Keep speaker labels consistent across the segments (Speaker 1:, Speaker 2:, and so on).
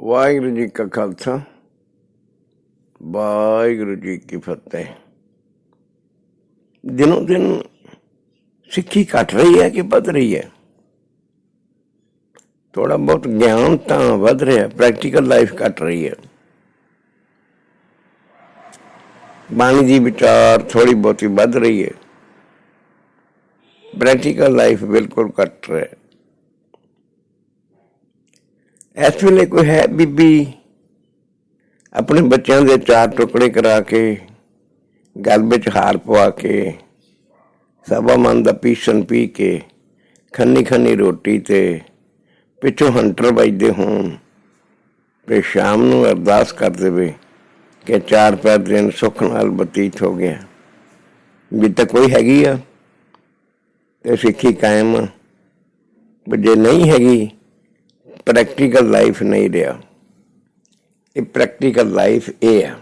Speaker 1: ਵਾਹਿਗੁਰੂ ਜੀ ਕਾ ਖਾਲਸਾ ਵਾਹਿਗੁਰੂ ਜੀ ਕੀ ਫਤਿਹ ਦਿਨੋਂ ਦਿਨ ਸਿੱਖੀ ਘਟ ਰਹੀ ਹੈ ਕਿ ਵੱਧ ਰਹੀ ਹੈ ਥੋੜਾ ਬਹੁਤ ਗਿਆਨ ਤਾਂ ਵੱਧ ਰਿਹਾ ਪ੍ਰੈਕਟੀਕਲ ਲਾਈਫ ਘਟ ਰਹੀ ਹੈ ਬਾਣੀ ਦੀ ਵਿਚਾਰ ਥੋੜੀ ਬਹੁਤੀ ਵੱਧ ਰਹੀ ਹੈ ਪ੍ਰੈਕਟੀਕਲ ਲਾਈਫ ਬਿਲਕੁਲ ਘਟ ਰਿਹਾ ਹੈ ਇਸ ਵੇਲੇ ਕੋਈ ਹੈ ਬੀਬੀ? ਆਪਣੇ ਬੱਚਿਆਂ ਦੇ ਚਾਰ ਟੁਕੜੇ ਕਰਾ ਕੇ, ਗਲ ਵਿੱਚ ਹਾਰ ਪਵਾ ਕੇ ਸਭਾ ਮਨ ਦਾ ਪੀਸ਼ਨ ਪੀ ਕੇ ਖੰਨੀ ਖੰਨੀ ਰੋਟੀ ਤੇ ਪਿੱਛੋਂ ਹੰਟਰ ਵੱਜਦੇ ਹੋਣ, ਤੇ ਸ਼ਾਮ ਨੂੰ ਅਰਦਾਸ ਕਰ ਦੇਵੇ ਕਿ ਚਾਰ ਪੈਰ ਦਿਨ ਸੁੱਖ ਨਾਲ ਬਤੀਤ ਹੋ ਗਿਆ। ਵੀ ਤਾਂ ਕੋਈ ਹੈਗੀ ਆ, ਤੇ ਸਿੱਖੀ ਕਾਇਮ ਜੇ ਨਹੀਂ ਹੈਗੀ ਪ੍ਰੈਕਟੀਕਲ ਲਾਈਫ ਨਹੀਂ ਰਿਹਾ ਇਹ ਪ੍ਰੈਕਟੀਕਲ ਲਾਈਫ ਇਹ ਹੈ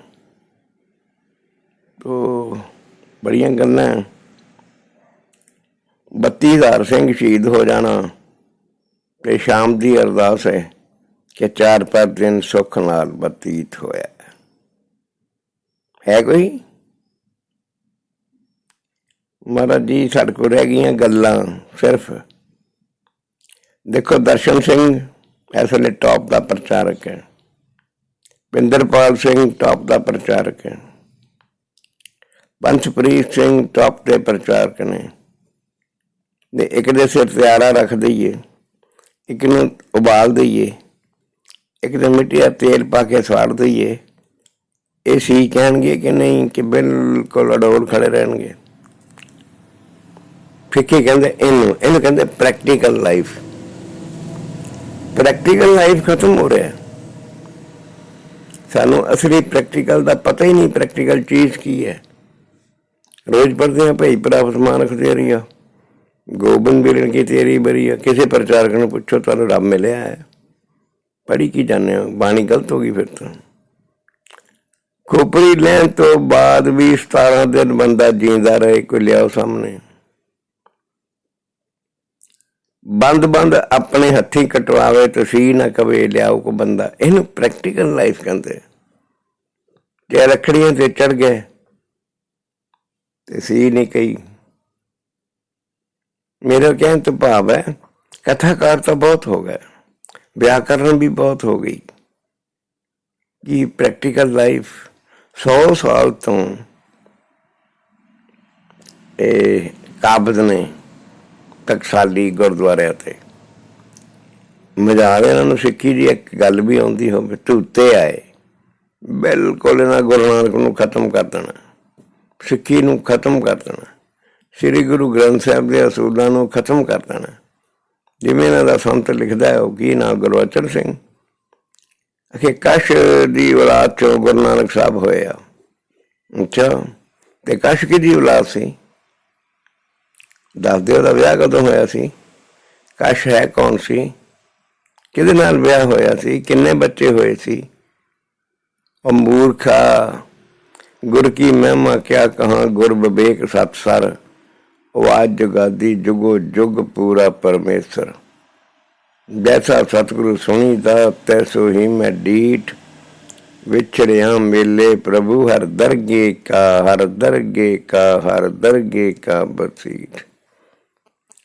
Speaker 1: ਤੋ ਬੜੀਆਂ ਗੱਲਾਂ ਹੈ। 32000 ਸਿੰਘ ਸ਼ਹੀਦ ਹੋ ਜਾਣਾ ਤੇ ਸ਼ਾਮ ਦੀ ਅਰਦਾਸ ਹੈ ਕਿ ਚਾਰ ਪੰਜ ਦਿਨ ਸੁੱਖ ਨਾਲ ਬਤੀਤ ਹੋਇਆ ਹੈ ਕੋਈ ਮਹਾਰਾਜ ਜੀ ਸਾਡੇ ਕੋਲ ਰਹਿ ਗਈਆਂ ਗੱਲਾਂ ਸਿਰਫ ਦੇਖੋ ਦਰਸ਼ਨ ਸਿੰਘ ਇਸ ਵੇਲੇ ਟੌਪ ਦਾ ਪ੍ਰਚਾਰਕ ਹੈ। ਪਿੰਦਰਪਾਲ ਸਿੰਘ ਟੌਪ ਦਾ ਪ੍ਰਚਾਰਕ ਹੈ। ਪੰਚਪ੍ਰੀਤ ਸਿੰਘ ਟੌਪ ਦੇ ਪ੍ਰਚਾਰਕ ਨੇ। ਦੇ ਇੱਕ ਦੇ ਸਿਰ ਤੇ ਆਰਾ ਰੱਖ ਦਈਏ, ਇੱਕ ਨੂੰ ਉਬਾਲ ਦਈਏ, ਇੱਕ ਦੇ ਮਿੱਟੀ ਦਾ ਤੇਲ ਪਾ ਕੇ ਸਵਾਰ ਦਈਏ, ਇਹ ਸੀ ਕਹਿਣਗੇ ਕਿ ਨਹੀਂ, ਕਿ ਬਿਲਕੁਲ ਅਡੋਲ ਖੜੇ ਰਹਿਣਗੇ। ਫਿੱਕੇ ਕਹਿੰਦੇ ਇਹਨੂੰ ਇਹਨੂੰ ਕਹਿੰਦੇ ਪ੍ਰੈਕਟੀਕਲ ਲਾਈਫ ਪ੍ਰੈਕਟੀਕਲ ਲਾਈਫ ਖਤਮ ਹੋ ਰਿਹਾ ਹੈ। ਸਾਨੂੰ ਅਸਲੀ ਪ੍ਰੈਕਟੀਕਲ ਦਾ ਪਤਾ ਹੀ ਨਹੀਂ ਪ੍ਰੈਕਟੀਕਲ ਚੀਜ਼ ਕੀ ਹੈ। ਰੋਜ਼ ਪੜ੍ਹਦੇ ਹਾਂ, ਭਈ ਪ੍ਰਾਪਤ ਮਾਨਕ ਤੇਰੀਆ ਗੋਬਿੰਦ ਬਿਰਨ ਕੀ ਤੇਰੀ ਬਰੀਆ ਕਿਸੇ ਪ੍ਰਚਾਰਕ ਨੂੰ ਪੁੱਛੋ, ਤੁਹਾਨੂੰ ਰੱਬ ਮਿਲਿਆ ਹੈ। ਪੜ੍ਹੀ ਕੀ ਜਾਣਦੇ ਹੋ? ਬਾਣੀ ਗਲਤ ਹੋ ਗਈ ਫਿਰ ਤਾਂ। ਖੋਪਰੀ ਲੈਣ ਤੋਂ ਬਾਅਦ ਵੀ 17 ਦਿਨ ਬੰਦਾ ਜੀਂਦਾ ਰਹੇ, ਕੋਈ ਲਿਆਓ ਸਾਹਮਣੇ। ਬੰਦ ਬੰਦ ਆਪਣੇ ਹੱਥੀਂ ਕਟਵਾਵੇ, ਤੁਸੀਂ ਨਾ ਕਵੇ ਲਿਆਓ ਕੋ ਬੰਦਾ। ਇਹਨੂੰ ਪ੍ਰੈਕਟੀਕਲ ਲਾਈਫ ਕਹਿੰਦੇ ਜੇ ਰੱਖੜੀਆਂ ਤੇ ਚੜ ਗਏ ਤੇ ਸੀ ਨਹੀਂ ਕਹੀ। ਮੇਰਾ ਕਹਿਣ ਤੋਂ ਭਾਵ ਹੈ, ਕਥਾਕਾਰ ਤਾਂ ਬਹੁਤ ਹੋ ਗਏ। ਵਿਆਕਰਨ ਵੀ ਬਹੁਤ ਹੋ ਗਈ। ਕਿ ਪ੍ਰੈਕਟੀਕਲ ਲਾਈਫ 100 ਸਾਲ ਤੋਂ ਇਹ ਕਾਬਜ਼ ਨੇ। ਟਕਸਾਲੀ ਗੁਰਦੁਆਰਿਆਂ ਤੇ। ਮਜ਼ਾਰ ਇਹਨਾਂ ਨੂੰ ਸਿੱਖੀ ਦੀ ਇੱਕ ਗੱਲ ਵੀ ਆਉਂਦੀ ਹੋਵੇ ਧੂਤੇ ਆਏ। ਬਿਲਕੁਲ ਇਹਨਾਂ ਗੁਰੂ ਨਾਨਕ ਨੂੰ ਖਤਮ ਕਰ ਦੇਣਾ। ਸਿੱਖੀ ਨੂੰ ਖਤਮ ਕਰ ਦੇਣਾ। ਸ੍ਰੀ ਗੁਰੂ ਗ੍ਰੰਥ ਸਾਹਿਬ ਦੇ ਅਸੂਲਾਂ ਨੂੰ ਖਤਮ ਕਰ ਦੇਣਾ। ਜਿਵੇਂ ਇਹਨਾਂ ਦਾ ਸੰਤ ਲਿਖਦਾ ਹੈ, ਉਹ ਕੀ ਨਾ? ਗੁਰਵਚਨ ਸਿੰਘ। ਅਖੇ ਕਸ਼ ਦੀ ਔਲਾਦ ਚੋਂ ਗੁਰੂ ਨਾਨਕ ਸਾਹਿਬ ਹੋਇਆ ਅੱਛਾ, ਤੇ ਕਸ਼ ਕਿਹਦੀ ਔਲਾਦ ਸੀ? ਦੱਸ ਦਿਓ ਦਾ ਵਿਆਹ ਕਦੋਂ ਹੋਇਆ ਸੀ? ਕਸ਼ ਹੈ ਕੌਣ ਸੀ? ਕਿਹਦੇ ਨਾਲ ਵਿਆਹ ਹੋਇਆ ਸੀ? ਕਿੰਨੇ ਬੱਚੇ ਹੋਏ ਸੀ? ਉਹ ਮੂਰਖਾ, ਗੁਰ ਕੀ ਮਹਿਮਾ ਕਿਆ ਕਹਾਂ, ਗੁਰ ਵਿਵੇਕ ਸਤ ਸਰ। ਉਹ ਆਜ ਜੁਗਾਦੀ ਜੁਗੋ ਜੁਗ ਪੂਰਾ ਪਰਮੇਸ਼ਰ। ਜੈਸਾ ਸਤਿਗੁਰੂ ਸੁਣੀਦਾ ਤੈਸੋ ਹੀ ਮੈਂ ਡੀਠ। ਵਿਛੜਿਆ ਮੇਲੇ ਪ੍ਰਭੂ, ਹਰ ਦਰਗੇ ਕਾ, ਹਰ ਦਰਗੇ ਕਾ, ਹਰ ਦਰਗੇ ਕਾ ਬਸੀਠ।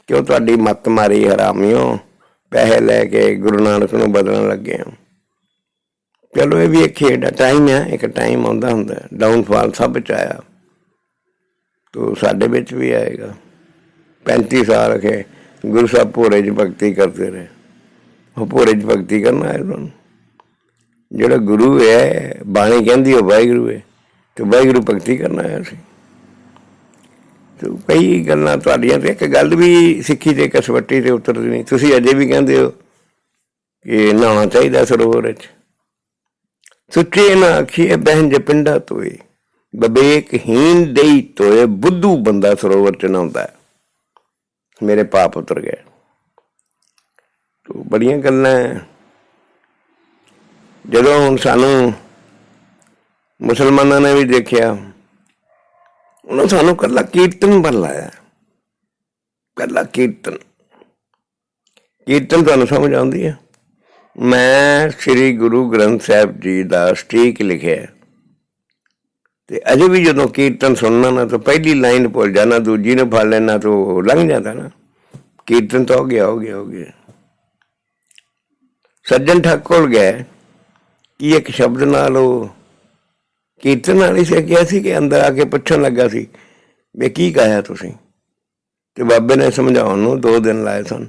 Speaker 1: ਕਿਉਂ ਤੁਹਾਡੀ ਮੱਤ ਮਾਰੀ ਹਰਾਮਿਓ? ਪੈਸੇ ਲੈ ਕੇ ਗੁਰੂ ਨਾਨਕ ਨੂੰ ਬਦਲਣ ਲੱਗੇ ਹੋ। ਚਲੋ ਇਹ ਵੀ ਇੱਕ ਖੇਡ ਟਾਈਮ ਹੈ ਇੱਕ ਟਾਈਮ ਆਉਂਦਾ ਹੁੰਦਾ। ਡਾਊਨਫਾਲ ਸਭ ਚ ਆਇਆ। ਤੋ ਸਾਡੇ ਵਿੱਚ ਵੀ ਆਏਗਾ। 35 ਸਾਲ ਕੇ ਗੁਰੂ ਸਾਹਿਬ ਭੋਰੇ ਚ ਭਗਤੀ ਕਰਦੇ ਰਹੇ। ਉਹ ਭੋਰੇ ਚ ਭਗਤੀ ਕਰਨਾ ਹੈ ਉਹਨਾਂ ਜਿਹੜਾ ਗੁਰੂ ਹੈ, ਬਾਣੀ ਕਹਿੰਦੀ ਉਹ ਵਾਹਿਗੁਰੂ ਹੈ। ਤੇ ਵਾਹਿਗੁਰੂ ਭਗਤੀ ਕਰਨਾ ਹੈ ਅਸੀਂ ਤੇ ਕਈ ਗੱਲਾਂ ਤੁਹਾਡੀਆਂ ਤੇ ਇੱਕ ਗੱਲ ਵੀ ਸਿੱਖੀ ਤੇ ਕਸਵੱਟੀ ਤੇ ਉਤਰਦੀ ਨਹੀਂ। ਤੁਸੀਂ ਅਜੇ ਵੀ ਕਹਿੰਦੇ ਹੋ ਕਿ ਨਹਾਉਣਾ ਚਾਹੀਦਾ ਸਰੋਵਰ ਵਿੱਚ। ਸੁੱਚੇ ਨਾ ਆਖੀਏ ਬਹਿਨ ਜੇ ਪਿੰਡਾ ਤੋਏ। ਬਬੇਕਹੀਨ ਦੇਈ ਤੋਏ, ਬੁੱਧੂ ਬੰਦਾ ਸਰੋਵਰ ਚ ਨਹਾਉਂਦਾ। ਮੇਰੇ ਪਾਪ ਉਤਰ ਗਏ। ਤੋ ਬੜੀਆਂ ਗੱਲਾਂ ਜਦੋਂ ਹੁਣ ਸਾਨੂੰ ਮੁਸਲਮਾਨਾਂ ਨੇ ਵੀ ਦੇਖਿਆ ਉਹਨਾਂ ਸਾਨੂੰ ਕੱਲਾ ਕੀਰਤਨ ਬਣ ਲਾਇਆ ਕੱਲਾ ਕੀਰਤਨ। ਕੀਰਤਨ ਤੁਹਾਨੂੰ ਸਮਝ ਆਉਂਦੀ ਹੈ? ਮੈਂ ਸ੍ਰੀ ਗੁਰੂ ਗ੍ਰੰਥ ਸਾਹਿਬ ਜੀ ਦਾ ਸਟੀਕ ਲਿਖਿਆ। ਤੇ ਅਜੇ ਵੀ ਜਦੋਂ ਕੀਰਤਨ ਸੁਣਨਾ ਨਾ, ਤਾਂ ਪਹਿਲੀ ਲਾਈਨ ਭੁੱਲ ਜਾਣਾ, ਦੂਜੀ ਨੂੰ ਫੜ ਲੈਣਾ, ਤਾਂ ਉਹ ਲੰਘ ਜਾਂਦਾ ਨਾ। ਕੀਰਤਨ ਤਾਂ ਹੋ ਗਿਆ ਹੋ ਗਿਆ ਹੋ ਗਿਆ। ਸੱਜਣ ਠਾਕੁਰ ਗਏ। ਕੀ ਇੱਕ ਸ਼ਬਦ ਨਾਲ ਉਹ ਕੀਰਤਨ ਨਾਲ ਹੀ ਸੇ ਕਿਹਾ ਸੀ ਕਿ ਅੰਦਰ ਆ ਕੇ ਪੁੱਛਣ ਲੱਗਾ ਸੀ ਵੀ ਕੀ ਕਹਾਇਆ ਤੁਸੀਂ? ਤੇ ਬਾਬੇ ਨੇ ਸਮਝਾਉਣ ਨੂੰ ਦੋ ਦਿਨ ਲਾਏ ਸਨ।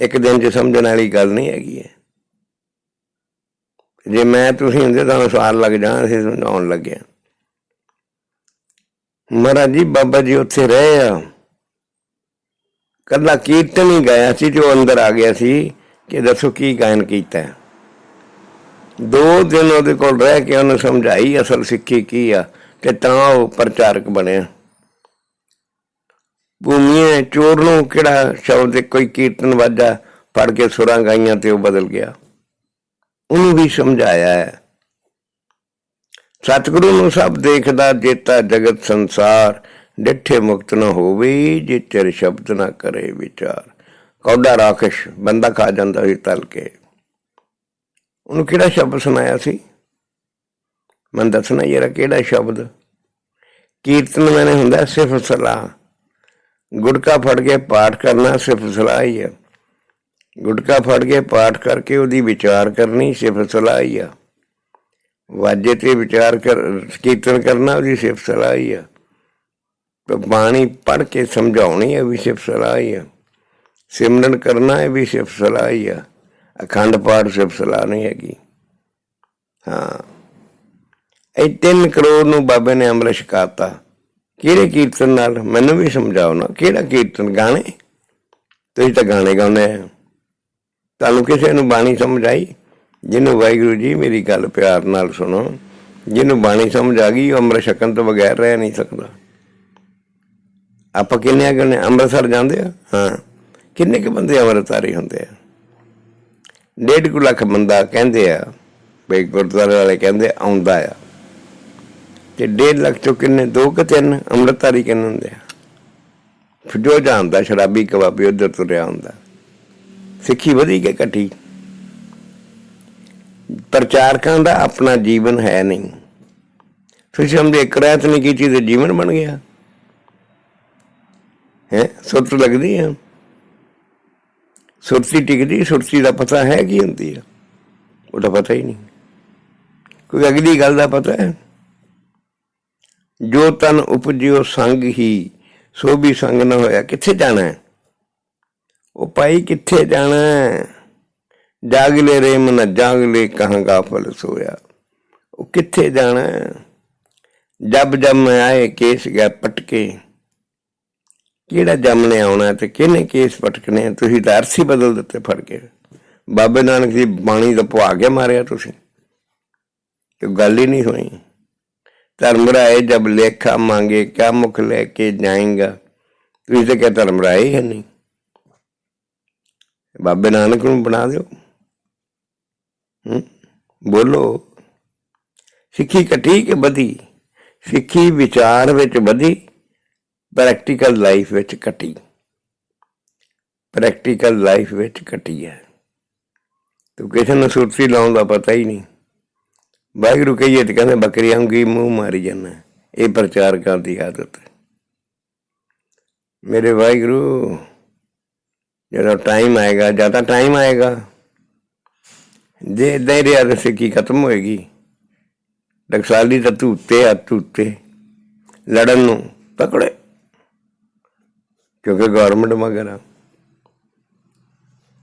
Speaker 1: ਇੱਕ ਦਿਨ ਚ ਸਮਝਣ ਵਾਲੀ ਗੱਲ ਨਹੀਂ ਹੈਗੀ ਹੈ ਜੇ ਮੈਂ ਤੁਸੀਂ ਹੁੰਦੇ ਤਾਂ ਸਵਾਲ ਲੱਗ ਜਾਣਾ ਸੀ ਸਮਝਾਉਣ ਲੱਗਿਆ ਮਹਾਰਾਜ ਜੀ, ਬਾਬਾ ਜੀ ਉੱਥੇ ਰਹੇ ਆ। ਕੱਲਾ ਕੀਰਤਨ ਹੀ ਗਾਇਆ ਸੀ ਤੇ ਉਹ ਅੰਦਰ ਆ ਗਿਆ ਸੀ ਕਿ ਦੱਸੋ ਕੀ ਗਾਇਨ ਕੀਤਾ ਹੈ। ਦੋ ਦਿਨ ਉਹਦੇ ਕੋਲ ਰਹਿ ਕੇ ਉਹਨੂੰ ਸਮਝਾਈ ਅਸਲ ਸਿੱਖੀ ਕੀ ਆ ਤੇ ਤਾਂ ਉਹ ਪ੍ਰਚਾਰਕ ਬਣਿਆ। ਭੂਮੀਏ ਚੋਰ ਨੂੰ ਕਿਹੜਾ ਸ਼ਬਦ ਕੋਈ ਕੀਰਤਨ ਵਾਜਾ ਪੜ ਕੇ ਸੁਰਾਂ ਗਾਈਆਂ ਤੇ ਉਹ ਬਦਲ ਗਿਆ। ਉਹਨੂੰ ਵੀ ਸਮਝਾਇਆ ਹੈ। ਸਤਿਗੁਰੂ ਨੂੰ ਸਭ ਦੇਖਦਾ, ਜੇਤਾ ਜਗਤ ਸੰਸਾਰ, ਡਿੱਠੇ ਮੁਕਤ ਨਾ ਹੋਵੇ ਜੇ ਚਿਰ ਸ਼ਬਦ ਨਾ ਕਰੇ ਵਿਚਾਰ। ਕੌਡਾ ਰਾਖਸ਼, ਬੰਦਾ ਖਾ ਜਾਂਦਾ ਸੀ ਤਲ ਕੇ। ਉਹਨੂੰ ਕਿਹੜਾ ਸ਼ਬਦ ਸੁਣਾਇਆ ਸੀ? ਮੈਂ ਦੱਸਣਾ ਯਾਰ, ਕਿਹੜਾ ਸ਼ਬਦ? ਕੀਰਤਨ ਮੈਨੇ ਹੁੰਦਾ ਸਿਰਫ ਸਲਾਹ। ਗੁਟਕਾ ਫੜ ਕੇ ਪਾਠ ਕਰਨਾ ਸਿਰਫ ਸਲਾਹ ਹੀ ਹੈ ਗੁਟਕਾ ਫੜ ਕੇ ਪਾਠ ਕਰਕੇ ਉਹਦੀ ਵਿਚਾਰ ਕਰਨੀ ਸਿਰਫ ਸਲਾਹ ਹੀ ਆ। ਵਾਜੇ ਤੇ ਵਿਚਾਰ ਕਰ, ਕੀਰਤਨ ਕਰਨਾ ਉਹਦੀ ਸਿਰਫ ਸਲਾਹ ਹੀ ਆ। ਤੇ ਬਾਣੀ ਪੜ ਕੇ ਸਮਝਾਉਣੀ ਹੈ ਵੀ ਸਿਰਫ ਸਲਾਹ ਹੀ ਆ। ਸਿਮਰਨ ਕਰਨਾ ਹੈ ਵੀ ਸਿਰਫ ਸਲਾਹ ਹੀ ਆ। ਅਖੰਡ ਪਾਠ ਸਿਰਫ ਸਲਾਹ ਨਹੀਂ ਹੈਗੀ। ਹਾਂ। ਇਹ 3 ਕਰੋੜ ਨੂੰ ਬਾਬੇ ਨੇ ਅੰਮ੍ਰਿਤ ਛਕਾਤਾ। ਕਿਹੜੇ ਕੀਰਤਨ ਨਾਲ? ਮੈਨੂੰ ਵੀ ਸਮਝਾਓ ਨਾ, ਕਿਹੜਾ ਕੀਰਤਨ? ਗਾਣੇ? ਤੁਸੀਂ ਤਾਂ ਗਾਣੇ ਗਾਉਂਦੇ ਆ। ਤੁਹਾਨੂੰ ਕਿਸੇ ਨੂੰ ਬਾਣੀ ਸਮਝ ਆਈ? ਜਿਹਨੂੰ ਵਾਹਿਗੁਰੂ ਜੀ ਮੇਰੀ ਗੱਲ ਪਿਆਰ ਨਾਲ ਸੁਣੋ। ਜਿਹਨੂੰ ਬਾਣੀ ਸਮਝ ਆ ਗਈ, ਉਹ ਅੰਮ੍ਰਿਤ ਛਕਣ ਤੋਂ ਬਗੈਰ ਰਹਿ ਨਹੀਂ ਸਕਦਾ। ਆਪਾਂ ਕਿੰਨੇ ਅਗਨੇ ਅੰਮ੍ਰਿਤਸਰ ਜਾਂਦੇ ਆ? ਹਾਂ। ਕਿੰਨੇ ਕੁ ਬੰਦੇ ਅੰਮ੍ਰਿਤਧਾਰੀ ਹੁੰਦੇ ਆ? ਡੇਢ ਕੁ ਲੱਖ ਬੰਦਾ ਕਹਿੰਦੇ ਆ, ਬਈ ਗੁਰਦੁਆਰੇ ਵਾਲੇ ਕਹਿੰਦੇ ਆਉਂਦਾ ਆ। ਤੇ ਡੇਢ ਲੱਖ ਚੋਂ ਕਿੰਨੇ, ਦੋ ਕਿ ਤਿੰਨ ਅੰਮ੍ਰਿਤਧਾਰੀ ਕਿੰਨੇ ਹੁੰਦੇ ਆ। ਫਿਰ ਜੋ ਜਾਣਦਾ, ਸ਼ਰਾਬੀ ਕਬਾਬੀ ਉਧਰ ਤੁਰਿਆ ਹੁੰਦਾ ਸਿੱਖੀ ਵਧੀ ਕੇ ਘਟੀ? ਪ੍ਰਚਾਰਕਾਂ ਦਾ ਆਪਣਾ ਜੀਵਨ ਹੈ ਨਹੀਂ। ਤੁਸੀਂ ਸਮਝੇ ਇੱਕ ਰਾਤ ਨਹੀਂ ਕੀਤੀ ਤੇ ਜੀਵਨ ਬਣ ਗਿਆ? ਹੈ? ਸੁਰਤ ਲੱਗਦੀ ਹੈ ਸੁਰਤੀ ਟਿਕਦੀ, ਸੁਰਤੀ ਦਾ ਪਤਾ ਹੈ ਕੀ ਹੁੰਦੀ ਹੈ ਉਹਦਾ ਪਤਾ ਹੀ ਨਹੀਂ। ਕੋਈ ਅਗਲੀ ਗੱਲ ਦਾ ਪਤਾ ਹੈ। ਜੋ ਤਨ ਉਪਜਿਓ ਸੰਗ ਹੀ, ਸੋ ਵੀ ਸੰਗ ਨਾ ਹੋਇਆ। ਕਿੱਥੇ ਜਾਣਾ ਹੈ? ਉਹ ਭਾਈ ਕਿੱਥੇ ਜਾਣਾ ਹੈ? ਜਾਗਲੇ ਰੇ ਮਨ ਜਾਗਲੇ ਕਹਾਂ ਗਾਫਲ ਸੋਇਆ। ਉਹ ਕਿੱਥੇ ਜਾਣਾ ਜਬ ਜਬ ਮੈਂ ਆਏ ਕੇਸ ਗਿਆ ਪਟਕੇ। ਕਿਹੜਾ ਜੰਮਨੇ ਆਉਣਾ ਤੇ ਕਿਹਨੇ ਕੇਸ ਪਟਕਨੇ ਤੁਸੀਂ ਤਾਂ ਅਰਸੀ ਬਦਲ ਦਿੱਤੇ, ਫੜ ਕੇ। ਬਾਬੇ ਨਾਨਕ ਦੀ ਬਾਣੀ ਦਾ ਪੁਆ ਕੇ ਮਾਰਿਆ ਤੁਸੀਂ। ਕਿ ਗੱਲ ਹੀ ਨਹੀਂ ਹੋਈ। ਧਰਮ ਰਾਏ ਜਬ ਲੇਖਾ ਮੰਗੇ, ਕਿਆ ਮੁਖ ਲੈ ਕੇ ਜਾਏਗਾ? ਤੁਸੀਂ ਤਾਂ ਕਿਹਾ ਧਰਮ ਰਾਏ ਹੈ ਨਹੀਂ। ਬਾਬੇ ਨਾਨਕ ਨੂੰ ਬਣਾ ਦਿਓ। ਹੂੰ? ਬੋਲੋ। ਸਿੱਖੀ ਘਟੀ ਕਿ ਵਧੀ? ਸਿੱਖੀ ਵਿਚਾਰ ਵਿੱਚ ਵਧੀ? ਪ੍ਰੈਕਟੀਕਲ ਲਾਈਫ ਵਿੱਚ ਘਟੀ। ਪ੍ਰੈਕਟੀਕਲ ਲਾਈਫ ਵਿੱਚ ਘਟੀ ਹੈ। ਤੂੰ ਕਿਸੇ ਨੂੰ ਸੁਰਤੀ ਲਾਉਣ ਦਾ ਪਤਾ ਹੀ ਨਹੀਂ। ਵਾਹਿਗੁਰੂ ਕਹੀਏ ਤੇ ਕਹਿੰਦੇ, ਬੱਕਰੀਆਂ ਨੂੰ ਮੂੰਹ ਮਾਰੀ ਜਾਂਦਾ ਇਹ ਪ੍ਰਚਾਰ ਕਰਦੀ ਆਦਤ ਮੇਰੇ ਵਾਹਿਗੁਰੂ, ਜਦੋਂ ਟਾਈਮ ਆਏਗਾ ਜ਼ਿਆਦਾ ਟਾਈਮ ਆਏਗਾ, ਜੇ ਇਦਾਂ ਹੀ ਰਿਹਾ ਤਾਂ ਸਿੱਖੀ ਖਤਮ ਹੋਏਗੀ? ਟਕਸਾਲੀ ਤਾਂ ਤੂੰ ਉੱਤੇ ਆ ਤੂੰ ਲੜਨ ਨੂੰ ਪਕੜੇ। ਕਿਉਂਕਿ ਗਵਰਨਮੈਂਟ ਮਗਰ ਆ।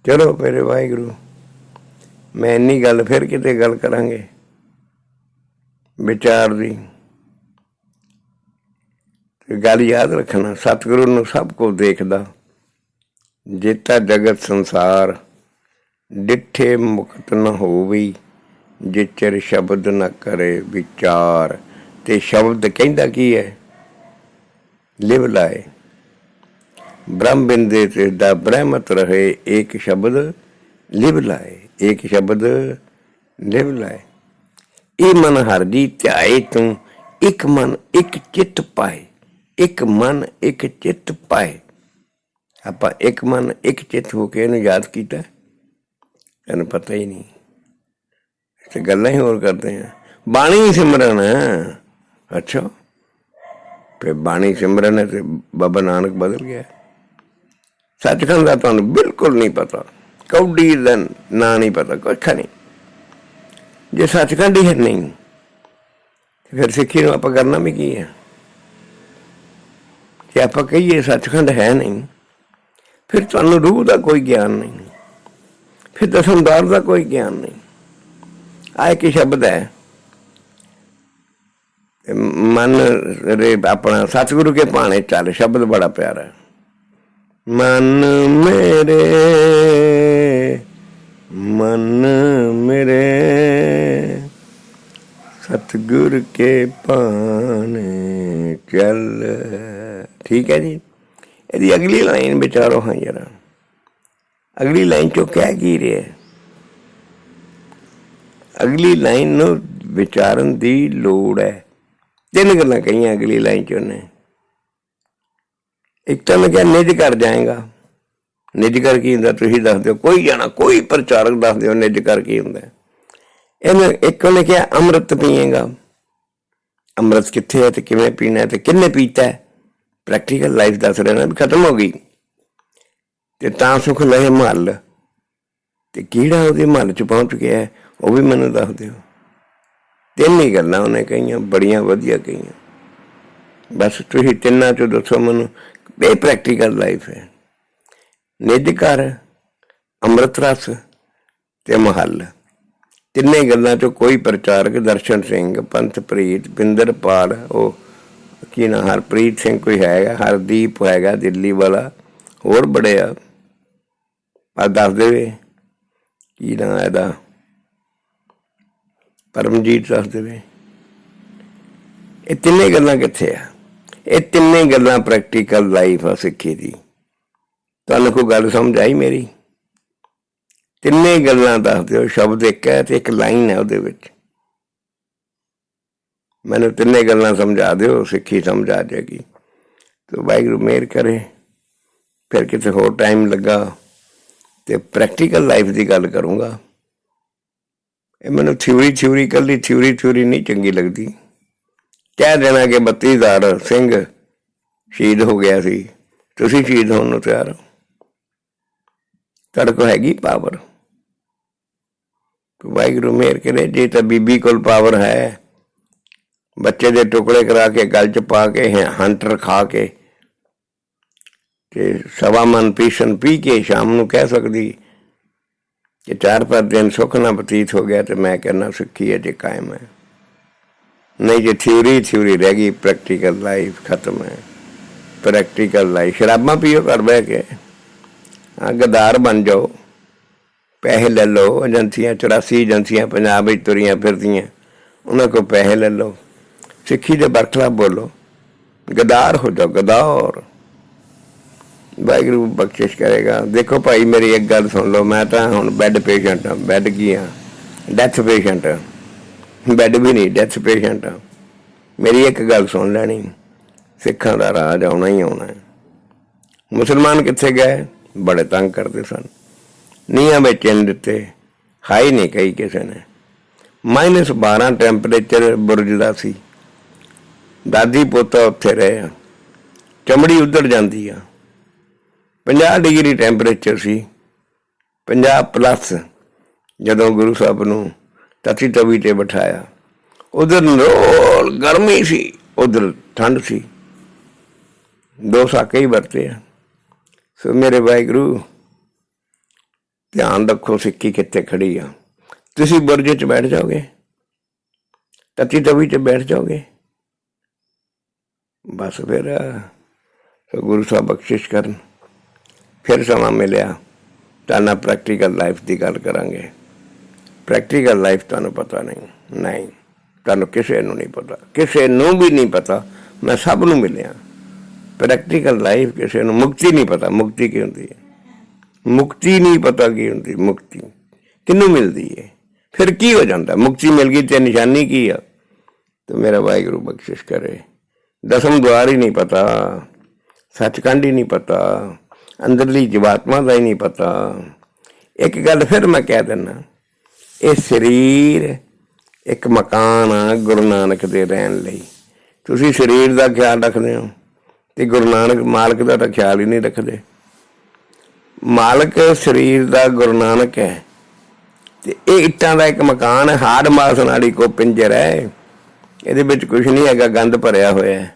Speaker 1: ਚਲੋ ਮੇਰੇ ਵਾਹਿਗੁਰੂ, ਮੈਂ ਇੰਨੀ ਗੱਲ ਫਿਰ ਕਿਤੇ ਗੱਲ ਕਰਾਂਗੇ? ਵਿਚਾਰ ਦੀ। ਗੱਲ ਯਾਦ ਰੱਖਣਾ, ਸਤਿਗੁਰੂ ਨੂੰ ਸਭ ਕੁਝ ਦੇਖਦਾ। ਜੇਤਾ ਜਗਤ ਸੰਸਾਰ, ਡਿੱਠੇ ਮੁਕਤ ਨ ਹੋਵੀ, ਜਿਚਰ ਸ਼ਬਦ ਨ ਕਰੇ ਵਿਚਾਰ। ਤੇ ਸ਼ਬਦ ਕਹਿੰਦਾ ਕੀ ਹੈ? ਲਿਵ ਲਾਏ ਬ੍ਰਹਮ ਬਿੰਦੇ ਤੇ ਦਾ ਬ੍ਰਹਮਤ ਰਹੇ ਇੱਕ ਸ਼ਬਦ ਲਿਵ ਲਾਏ ਇੱਕ ਸ਼ਬਦ ਲਿਵ ਲਾਏ। ਇਹ ਮਨ ਹਰ ਦੀ ਧਿਆਏ ਤੂੰ, ਇੱਕ ਮਨ ਇੱਕ ਚਿੱਤ ਪਾਏ, ਇੱਕ ਮਨ ਇੱਕ ਚਿੱਤ ਪਾਏ। ਆਪਾਂ ਇੱਕ ਮਨ ਇੱਕ ਚਿੱਤ ਹੋ ਕੇ ਇਹਨੂੰ ਯਾਦ ਕੀਤਾ? ਇਹਨੂੰ ਪਤਾ ਹੀ ਨਹੀਂ। ਤੇ ਗੱਲਾਂ ਹੀ ਹੋਰ ਕਰਦੇ ਆ। ਬਾਣੀ ਸਿਮਰਨ। ਅੱਛਾ। ਤੇ ਬਾਣੀ ਸਿਮਰਨ ਹੈ ਤੇ ਬਾਬਾ ਨਾਨਕ ਬਦਲ ਗਿਆ। ਸੱਚਖੰਡ ਦਾ ਤੁਹਾਨੂੰ ਬਿਲਕੁਲ ਨਹੀਂ ਪਤਾ। ਕੌਡੀ ਦਾ ਨਾਂ ਨਹੀਂ ਪਤਾ ਕੁਛ ਨਹੀਂ। ਜੇ ਸੱਚਖੰਡ ਹੀ ਹੈ ਨਹੀਂ ਫਿਰ ਸਿੱਖੀ ਨੂੰ ਆਪਾਂ ਕਰਨਾ ਵੀ ਕੀ ਹੈ ਕਿ ਆਪਾਂ ਕਹੀਏ ਸੱਚਖੰਡ ਹੈ ਨਹੀਂ, ਫਿਰ ਤੁਹਾਨੂੰ ਰੂਹ ਦਾ ਕੋਈ ਗਿਆਨ ਨਹੀਂ। ਫਿਰ ਦਸਮਦਾਰ ਦਾ ਕੋਈ ਗਿਆਨ ਨਹੀਂ। ਆਏ ਕੀ ਸ਼ਬਦ ਹੈ। ਮਨ ਰੇ ਆਪਣਾ ਸਤਿਗੁਰੂ ਕੇ ਭਾਣੇ ਚੱਲ, ਸ਼ਬਦ ਬੜਾ ਪਿਆਰਾ ਹੈ। ਮਨ ਮੇਰੇ ਮਨ ਮੇਰੇ। ਸਤਿਗੁਰ ਕੇ ਭਾਣੇ ਚੱਲ। ਠੀਕ ਹੈ ਜੀ? ਇਹਦੀ ਅਗਲੀ ਲਾਈਨ ਵਿਚਾਰੋ, ਹਾਂ ਜਰਾ ਅਗਲੀ ਲਾਈਨ ਚੋਂ ਕਹਿ ਕੀ ਰਿਹਾ? ਅਗਲੀ ਲਾਈਨ ਨੂੰ ਵਿਚਾਰਨ ਦੀ ਲੋੜ ਹੈ। ਤਿੰਨ ਗੱਲਾਂ ਕਹੀਆਂ ਅਗਲੀ ਲਾਈਨ ਚ ਉਹਨੇ। ਇੱਕ ਤਾਂ ਮੈਂ ਕਿਹਾ ਨਿਜ ਕਰ ਜਾਏਗਾ। ਨਿਜ ਕਰ ਕੀ ਹੁੰਦਾ ਤੁਸੀਂ ਦੱਸ ਦਿਓ, ਕੋਈ ਜਾਣਾ, ਕੋਈ ਪ੍ਰਚਾਰਕ ਦੱਸ ਦਿਓ ਨਿਜ ਕਰ ਕੀ ਹੁੰਦਾ ਇਹਨੇ ਇੱਕ ਉਹਨੇ ਕਿਹਾ, ਅੰਮ੍ਰਿਤ ਪੀਏਗਾ। ਅੰਮ੍ਰਿਤ ਕਿੱਥੇ ਹੈ ਤੇ ਕਿਵੇਂ ਪੀਣਾ ਹੈ ਤੇ ਕਿੰਨੇ ਪੀਤਾ ਹੈ? ਪ੍ਰੈਕਟੀਕਲ ਲਾਈਫ ਦੱਸ ਰਿਹਾ ਨਾ ਵੀ ਖਤਮ ਹੋ ਗਈ। ਤੇ ਤਾਂ ਸੁਖ ਲਏ ਮਹੱਲ। ਤੇ ਕਿਹੜਾ ਉਹਦੇ ਮਹੱਲ ਚ ਪਹੁੰਚ ਗਿਆ ਉਹ ਵੀ ਮੈਨੂੰ ਦੱਸ ਦਿਓ। ਤਿੰਨ ਹੀ ਗੱਲਾਂ ਉਹਨੇ ਕਹੀਆਂ, ਬੜੀਆਂ ਵਧੀਆ ਕਹੀਆਂ। ਬਸ ਤੁਸੀਂ ਤਿੰਨਾਂ ਚੋਂ ਦੱਸੋ ਮੈਨੂੰ ਇਹ ਪ੍ਰੈਕਟੀਕਲ ਲਾਈਫ ਹੈ। ਨਿੱਜ ਘਰ, ਅੰਮ੍ਰਿਤ ਰਸ ਤੇ ਮਹੱਲ। ਤਿੰਨੇ ਗੱਲਾਂ ਚੋਂ ਕੋਈ ਪ੍ਰਚਾਰਕ ਦਰਸ਼ਨ ਸਿੰਘ, ਪੰਥ ਪ੍ਰੀਤ ਬਿੰਦਰਪਾਲ ਉਹ ਕੀ ਨਾ, ਹਰਪ੍ਰੀਤ ਸਿੰਘ ਕੋਈ ਹੈਗਾ, ਹਰਦੀਪ ਹੈਗਾ, ਦਿੱਲੀ ਵਾਲਾ, ਹੋਰ ਬੜੇ ਆ। ਆ ਦੱਸ ਦੇਵੇ, ਕੀ ਨਾ ਇਹਦਾ? ਪਰਮਜੀਤ ਦੱਸ ਦੇਵੇ। ਇਹ ਤਿੰਨੇ ਗੱਲਾਂ ਕਿੱਥੇ ਆ? ਇਹ ਤਿੰਨੇ ਗੱਲਾਂ ਪ੍ਰੈਕਟੀਕਲ ਲਾਈਫ ਆ ਸਿੱਖੀ ਦੀ। ਤੁਹਾਨੂੰ ਕੋਈ ਗੱਲ ਸਮਝ ਆਈ ਮੇਰੀ? ਤਿੰਨੇ ਗੱਲਾਂ ਦੱਸ ਦਿਓ, ਸ਼ਬਦ ਇੱਕ ਹੈ ਤੇ ਇੱਕ ਲਾਈਨ ਹੈ ਉਹਦੇ ਵਿੱਚ। ਮੈਨੂੰ ਤਿੰਨੇ ਗੱਲਾਂ ਸਮਝਾ ਦਿਓ, ਸਿੱਖੀ ਸਮਝ ਆ ਜਾਏਗੀ। ਤੇ ਵਾਹਿਗੁਰੂ ਮਿਹਰ ਕਰੇ। ਫਿਰ ਕਿਤੇ ਹੋਰ ਟਾਈਮ ਲੱਗਾ ਤੇ ਪ੍ਰੈਕਟੀਕਲ ਲਾਈਫ ਦੀ ਗੱਲ ਕਰੂੰਗਾ। ਇਹ ਮੈਨੂੰ ਥਿਊਰੀ ਥਿਊਰੀ ਕੱਲੀ ਥਿਊਰੀ ਥਿਊਰੀ ਨਹੀਂ ਚੰਗੀ ਲੱਗਦੀ। ਕਹਿ ਦੇਣਾ ਕਿ 32000 ਸਿੰਘ ਸ਼ਹੀਦ ਹੋ ਗਿਆ ਸੀ। ਤੁਸੀਂ ਸ਼ਹੀਦ ਹੋਣ ਨੂੰ ਤਿਆਰ ਹੋ। ਤੁਹਾਡੇ ਕੋਲ ਹੈਗੀ ਪਾਵਰ ਵਾਹਿਗੁਰੂ ਮਿਹਰ ਕਰੇ, ਜੇ ਤਾਂ ਬੀਬੀ ਕੋਲ ਪਾਵਰ ਹੈ, ਬੱਚੇ ਦੇ ਟੁਕੜੇ ਕਰਾ ਕੇ, ਗਲ ਚ ਪਾ ਕੇ ਹੰਟਰ ਖਾ ਕੇ, ਤੇ ਸਵਾ ਮਨ ਪੀਸ਼ਨ ਪੀ ਕੇ ਸ਼ਾਮ ਨੂੰ ਕਹਿ ਸਕਦੀ ਕਿ ਚਾਰ ਪੰਜ ਦਿਨ ਸੁੱਖ ਨਾ ਬਤੀਤ ਹੋ ਗਿਆ ਤੇ ਮੈਂ ਕਹਿੰਦਾ, ਸੁੱਖੀ ਹੈ ਜੇ ਕਾਇਮ ਹੈ। ਨਹੀਂ ਜੇ ਥਿਊਰੀ ਥਿਊਰੀ ਰਹਿ ਗਈ ਪ੍ਰੈਕਟੀਕਲ ਲਾਈਫ ਖਤਮ ਹੈ। ਪ੍ਰੈਕਟੀਕਲ ਲਾਈਫ ਸ਼ਰਾਬਾਂ ਪੀਓ, ਘਰ ਬਹਿ ਕੇ। ਆ ਗਦਾਰ ਬਣ ਜਾਓ। ਪੈਸੇ ਲੈ ਲਓ, ਏਜੰਸੀਆਂ 84 ਏਜੰਸੀਆਂ ਪੰਜਾਬ ਵਿੱਚ ਤੁਰੀਆਂ ਫਿਰਦੀਆਂ। ਉਹਨਾਂ ਕੋਲ ਪੈਸੇ ਲੈ ਲਓ। ਸਿੱਖੀ ਦੇ ਬਰਖਲਾਫ ਬੋਲੋ। ਗਦਾਰ ਹੋ ਜਾਓ, ਗਦਾਰ। ਵਾਹਿਗੁਰੂ ਬਖਸ਼ਿਸ਼ ਕਰੇਗਾ। ਦੇਖੋ ਭਾਈ, ਮੇਰੀ ਇੱਕ ਗੱਲ ਸੁਣ ਲਓ। ਮੈਂ ਤਾਂ ਹੁਣ ਬੈੱਡ ਪੇਸ਼ੈਂਟ ਹਾਂ। ਬੈੱਡ ਕੀ ਹਾਂ? ਡੈਥ ਪੇਸ਼ੈਂਟ ਹਾਂ। ਬੈੱਡ ਵੀ ਨਹੀਂ ਡੈਥ ਪੇਸ਼ੈਂਟ ਆ। ਮੇਰੀ ਇੱਕ ਗੱਲ ਸੁਣ ਲੈਣੀ। ਸਿੱਖਾਂ ਦਾ ਰਾਜ ਆਉਣਾ ਹੀ ਆਉਣਾ ਹੈ। ਮੁਸਲਮਾਨ ਕਿੱਥੇ ਗਏ? ਬੜੇ ਤੰਗ ਕਰਦੇ ਸਨ। ਨੀਹਾਂ ਵਿੱਚ ਨਹੀਂ ਦਿੱਤੇ। ਹਾਈ ਨਹੀਂ ਕਹੀ ਕਿਸੇ ਨੇ। ਮਾਈਨਸ 12 ਟੈਂਪਰੇਚਰ ਬੁਰਜ ਦਾ ਸੀ। ਦਾਦੀ ਪੋਤਾ ਉੱਥੇ ਰਹੇ ਆ। ਚਮੜੀ ਉੱਧਰ ਜਾਂਦੀ ਆ। 50 ਡਿਗਰੀ ਟੈਂਪਰੇਚਰ ਸੀ। 50 ਪਲੱਸ ਜਦੋਂ ਗੁਰੂ ਸਾਹਿਬ ਨੂੰ ਤਤੀ ਤਵੀ ਤੇ ਬਿਠਾਇਆ। ਉਧਰ ਨਰੋਲ ਗਰਮੀ ਸੀ, ਉਧਰ ਠੰਡ ਸੀ। ਦੋ ਸਾਕੇ ਹੀ ਵਰਤੇ ਆ। ਸੋ ਮੇਰੇ ਵਾਹਿਗੁਰੂ, ਧਿਆਨ ਰੱਖੋ ਸਿੱਕੀ ਕਿੱਥੇ ਖੜੀ ਆ। ਤੁਸੀਂ ਬੁਰਜ 'ਚ ਬੈਠ ਜਾਓਗੇ? ਤਤੀ ਤਵੀ 'ਚ ਬੈਠ ਜਾਓਗੇ? ਬਸ ਫਿਰ, ਸੋ ਗੁਰੂ ਸਾਹਿਬ ਬਖਸ਼ਿਸ਼ ਕਰਨ। ਫਿਰ ਸਮਾਂ ਮਿਲਿਆ। ਤਾਂ ਨਾ ਪ੍ਰੈਕਟੀਕਲ ਲਾਈਫ ਦੀ ਗੱਲ ਕਰਾਂਗੇ। ਪ੍ਰੈਕਟੀਕਲ ਲਾਈਫ ਤੁਹਾਨੂੰ ਪਤਾ ਨਹੀਂ ਨਹੀਂ। ਤੁਹਾਨੂੰ ਕਿਸੇ ਨੂੰ ਨਹੀਂ ਪਤਾ। ਕਿਸੇ ਨੂੰ ਵੀ ਨਹੀਂ ਪਤਾ। ਮੈਂ ਸਭ ਨੂੰ ਮਿਲਿਆ। ਪ੍ਰੈਕਟੀਕਲ ਲਾਈਫ ਕਿਸੇ ਨੂੰ ਮੁਕਤੀ ਨਹੀਂ ਪਤਾ। ਮੁਕਤੀ ਕੀ ਹੁੰਦੀ ਹੈ? ਮੁਕਤੀ ਨਹੀਂ ਪਤਾ ਕੀ ਹੁੰਦੀ। ਮੁਕਤੀ ਕਿਹਨੂੰ ਮਿਲਦੀ ਹੈ? ਫਿਰ ਕੀ ਹੋ ਜਾਂਦਾ? ਮੁਕਤੀ ਮਿਲ ਗਈ ਤੇ ਨਿਸ਼ਾਨੀ ਕੀ ਆ? ਤੇ ਮੇਰਾ ਵਾਹਿਗੁਰੂ ਬਖਸ਼ਿਸ਼ ਕਰੇ। ਦਸਮ ਦੁਆਰ ਹੀ ਨਹੀਂ ਪਤਾ। ਸੱਚਖੰਡ ਹੀ ਨਹੀਂ ਪਤਾ। ਅੰਦਰਲੀ ਜੀਵਾਤਮਾ ਦਾ ਹੀ ਨਹੀਂ ਪਤਾ। ਇੱਕ ਗੱਲ ਫਿਰ ਮੈਂ ਕਹਿ ਦਿੰਦਾ। ਇਹ ਸਰੀਰ ਇੱਕ ਮਕਾਨ ਆ ਗੁਰੂ ਨਾਨਕ ਦੇ ਰਹਿਣ ਲਈ। ਤੁਸੀਂ ਸਰੀਰ ਦਾ ਖਿਆਲ ਰੱਖਦੇ ਹੋ ਤੇ ਗੁਰੂ ਨਾਨਕ ਮਾਲਕ ਦਾ ਤਾਂ ਖਿਆਲ ਹੀ ਨਹੀਂ ਰੱਖਦੇ। ਮਾਲਕ ਸਰੀਰ ਦਾ ਗੁਰੂ ਨਾਨਕ ਹੈ ਤੇ ਇਹ ਇੱਟਾਂ ਦਾ ਇੱਕ ਮਕਾਨ ਹੈ, ਹਾੜ ਮਾਸ ਨਾਲੀ ਕੋ ਪਿੰਜਰ ਹੈ। ਇਹਦੇ ਵਿੱਚ ਕੁਝ ਨਹੀਂ ਹੈਗਾ, ਗੰਦ ਭਰਿਆ ਹੋਇਆ ਹੈ।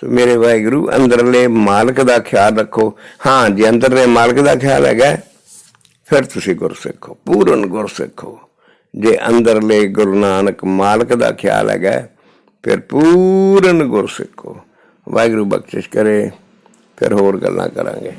Speaker 1: ਸੋ ਮੇਰੇ ਵਾਹਿਗੁਰੂ, ਅੰਦਰਲੇ ਮਾਲਕ ਦਾ ਖਿਆਲ ਰੱਖੋ। ਹਾਂ ਜੇ, ਅੰਦਰਲੇ ਮਾਲਕ ਦਾ ਖਿਆਲ ਹੈਗਾ। ਫਿਰ ਤੁਸੀਂ ਗੁਰਸਿੱਖ ਹੋ ਪੂਰਨ ਗੁਰਸਿੱਖ ਹੋ ਜੇ ਅੰਦਰਲੇ ਗੁਰੂ ਨਾਨਕ ਮਾਲਕ ਦਾ ਖਿਆਲ ਹੈਗਾ, ਫਿਰ ਪੂਰਨ ਗੁਰਸਿੱਖ ਹੋ ਵਾਹਿਗੁਰੂ ਬਖਸ਼ਿਸ਼ ਕਰੇ, ਫਿਰ ਹੋਰ ਗੱਲਾਂ ਕਰਾਂਗੇ।